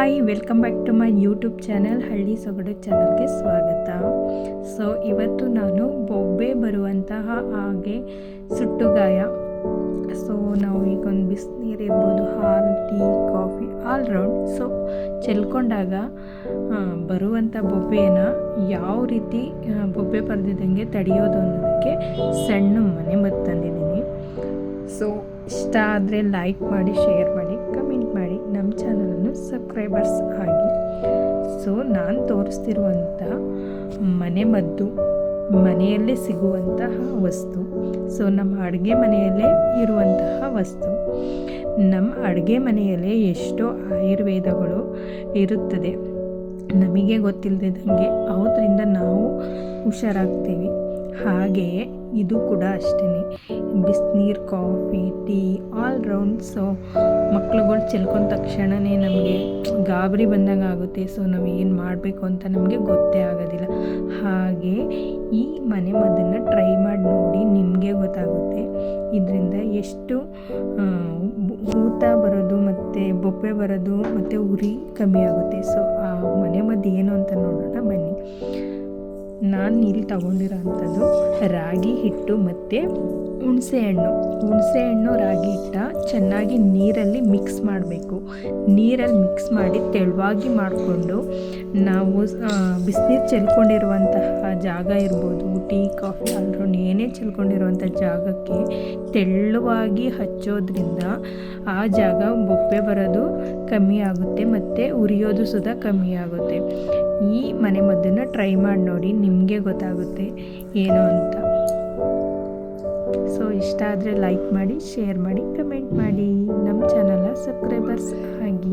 Hi welcome back to my YouTube channel ಹಳ್ಳಿ ಸೊಗಡು ಚಾನಲ್ಗೆ ಸ್ವಾಗತ. ಸೊ ಇವತ್ತು ನಾನು ಬೊಬ್ಬೆ ಬರುವಂತಹ ಹಾಗೆ ಸುಟ್ಟುಗಾಯ ಸೊ ನಾವು ಈಗ ಒಂದು ಬಿಸಿನೀರು ಇರ್ಬೋದು, ಹಾಲು, tea, coffee all round so ಚೆಲ್ಕೊಂಡಾಗ ಬರುವಂಥ ಬೊಬ್ಬೆನ ಯಾವ ರೀತಿ ಬೊಬ್ಬೆ ಬರೆದಿದ್ದಂಗೆ ತಡೆಯೋದು ಅನ್ನೋದಕ್ಕೆ ಸಣ್ಣ ಮನೆ ತಂದಿದ್ದೀನಿ. ಸೊ ಇಷ್ಟ ಆದರೆ ಲೈಕ್ ಮಾಡಿ ಶೇರ್ ಮಾಡಿ ಕಮೆಂಟ್ ಮಾಡಿ. ನಮ್ಮ ಚಾನಲನ್ನು ಸಬ್ಸ್ಕ್ರೈಬರ್ಸ್ ಆಗಿ. ಸೊ ನಾನು ತೋರಿಸ್ತಿರುವಂಥ ಮನೆ ಮದ್ದು, ಮನೆಯಲ್ಲೇ ಸಿಗುವಂತಹ ವಸ್ತು. ಸೊ ನಮ್ಮ ಅಡುಗೆ ಮನೆಯಲ್ಲೇ ಇರುವಂತಹ ವಸ್ತು. ನಮ್ಮ ಅಡುಗೆ ಮನೆಯಲ್ಲೇ ಎಷ್ಟೋ ಆಯುರ್ವೇದಗಳು ಇರುತ್ತದೆ. ನಮಗೆ ಗೊತ್ತಿಲ್ಲದಂಗೆ ಅವರಿಂದ ನಾವು ಹುಷಾರಾಗ್ತೀವಿ. ಹಾಗೆಯೇ ಇದು ಕೂಡ ಅಷ್ಟೇ ಬಿಸಿನೀರು coffee, tea all round so ಮಕ್ಳುಗಳು ಚೆಲ್ಕೊಂಡ ತಕ್ಷಣವೇ ನಮಗೆ ಗಾಬರಿ ಬಂದಂಗೆ ಆಗುತ್ತೆ. ಸೊ ನಾವು ಏನು ಮಾಡಬೇಕು ಅಂತ ನಮಗೆ ಗೊತ್ತೇ ಆಗೋದಿಲ್ಲ. ಹಾಗೆ ಈ ಮನೆ ಮದ್ದನ್ನು ಟ್ರೈ ಮಾಡಿ ನೋಡಿ ನಿಮಗೆ ಗೊತ್ತಾಗುತ್ತೆ. ಇದರಿಂದ ಎಷ್ಟು ಊತ ಬರೋದು ಮತ್ತು ಬೊಬ್ಬೆ ಬರೋದು ಮತ್ತು ಉರಿ ಕಮ್ಮಿ ಆಗುತ್ತೆ. ಸೊ ಆ ಮನೆ ಮದ್ದು ಏನು ಅಂತ ನೋಡೋಣ. ನಾನು ಇಲ್ಲಿ ತಗೊಂಡಿರೋ ಅಂಥದ್ದು ರಾಗಿ ಹಿಟ್ಟು ಮತ್ತು ಹುಣಸೆಹಣ್ಣು. ಹುಣಸೆಹಣ್ಣು ಹುಣಸೆ ಹಣ್ಣು ರಾಗಿ ಹಿಟ್ಟ ಚೆನ್ನಾಗಿ ನೀರಲ್ಲಿ ಮಿಕ್ಸ್ ಮಾಡಬೇಕು. ನೀರಲ್ಲಿ ಮಿಕ್ಸ್ ಮಾಡಿ ತೆಳುವಾಗಿ ಮಾಡಿಕೊಂಡು ನಾವು ಬಿಸಿನೀರು ಚೆಲ್ಕೊಂಡಿರುವಂತಹ ಜಾಗ ಇರ್ಬೋದು, ಟೀ, ಕಾಫಿ ಆಲ್ರೌಂಡ್ ಏನೇ ಚೆಲ್ಕೊಂಡಿರುವಂಥ ಜಾಗಕ್ಕೆ ತೆಳುವಾಗಿ ಹಚ್ಚೋದ್ರಿಂದ ಆ ಜಾಗ ಬೊಬ್ಬೆ ಬರೋದು ಕಮ್ಮಿ ಆಗುತ್ತೆ ಮತ್ತು ಉರಿಯೋದು ಸುದಾ ಕಮ್ಮಿ ಆಗುತ್ತೆ. ಈ ಮನೆಮದ್ದನ್ನು ಟ್ರೈ ಮಾಡಿ ನೋಡಿ ನಿಮಗೆ ಗೊತ್ತಾಗುತ್ತೆ ಏನು ಅಂತ. ಸೊ ಇಷ್ಟ ಆದರೆ ಲೈಕ್ ಮಾಡಿ ಶೇರ್ ಮಾಡಿ ಕಮೆಂಟ್ ಮಾಡಿ. ನಮ್ಮ ಚಾನಲ್ನ ಸಬ್ಸ್ಕ್ರೈಬರ್ಸ್ ಆಗಿ.